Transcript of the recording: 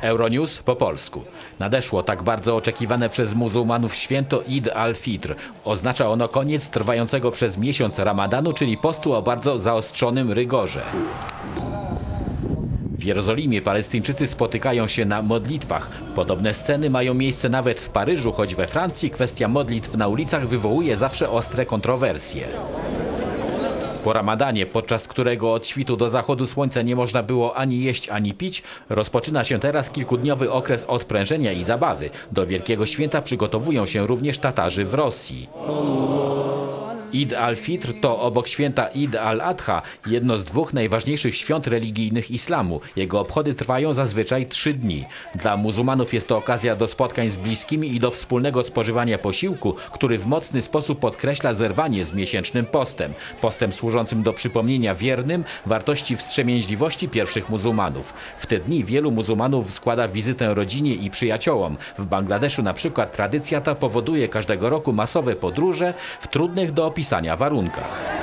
Euronews po polsku. Nadeszło tak bardzo oczekiwane przez muzułmanów święto Id al-Fitr. Oznacza ono koniec trwającego przez miesiąc ramadanu, czyli postu o bardzo zaostrzonym rygorze. W Jerozolimie Palestyńczycy spotykają się na modlitwach. Podobne sceny mają miejsce nawet w Paryżu, choć we Francji kwestia modlitw na ulicach wywołuje zawsze ostre kontrowersje. Po ramadanie, podczas którego od świtu do zachodu słońca nie można było ani jeść, ani pić, rozpoczyna się teraz kilkudniowy okres odprężenia i zabawy. Do Wielkiego Święta przygotowują się również Tatarzy w Rosji. Id al-Fitr to obok święta Id al-Adha jedno z dwóch najważniejszych świąt religijnych islamu. Jego obchody trwają zazwyczaj trzy dni. Dla muzułmanów jest to okazja do spotkań z bliskimi i do wspólnego spożywania posiłku, który w mocny sposób podkreśla zerwanie z miesięcznym postem. Postem służącym do przypomnienia wiernym wartości wstrzemięźliwości pierwszych muzułmanów. W te dni wielu muzułmanów składa wizytę rodzinie i przyjaciołom. W Bangladeszu na przykład tradycja ta powoduje każdego roku masowe podróże w trudnych do opisania warunkach.